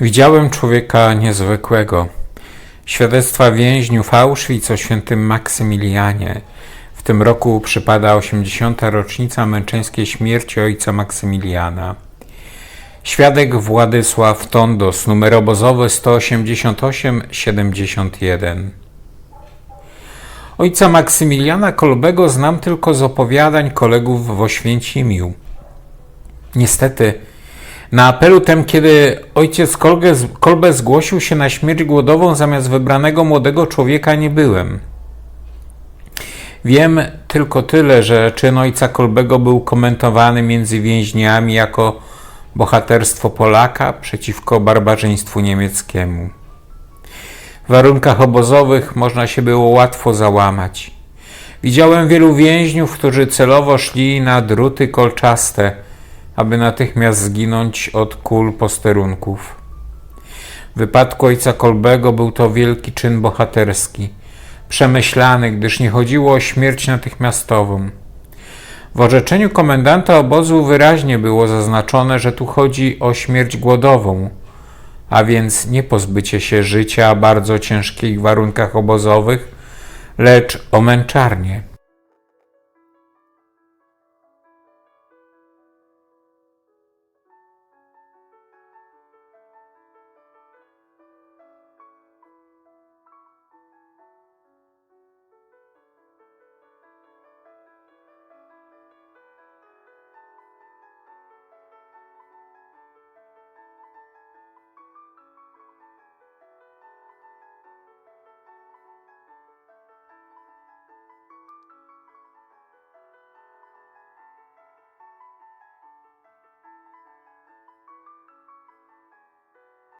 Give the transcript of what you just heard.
Widziałem człowieka niezwykłego. Świadectwa więźniów Auschwitz o świętym Maksymilianie. W tym roku przypada 80. rocznica męczeńskiej śmierci ojca Maksymiliana. Świadek Władysław Tondos, numer obozowy 188-71. Ojca Maksymiliana Kolbego znam tylko z opowiadań kolegów w Oświęcimiu. Niestety, na apelu tem, kiedy ojciec Kolbe, zgłosił się na śmierć głodową zamiast wybranego młodego człowieka, nie byłem. Wiem tylko tyle, że czyn ojca Kolbego był komentowany między więźniami jako bohaterstwo Polaka przeciwko barbarzyństwu niemieckiemu. W warunkach obozowych można się było łatwo załamać. Widziałem wielu więźniów, którzy celowo szli na druty kolczaste, aby natychmiast zginąć od kul posterunków. W wypadku ojca Kolbego był to wielki czyn bohaterski, przemyślany, gdyż nie chodziło o śmierć natychmiastową. W orzeczeniu komendanta obozu wyraźnie było zaznaczone, że tu chodzi o śmierć głodową, a więc nie pozbycie się życia w bardzo ciężkich warunkach obozowych, lecz o męczarnię.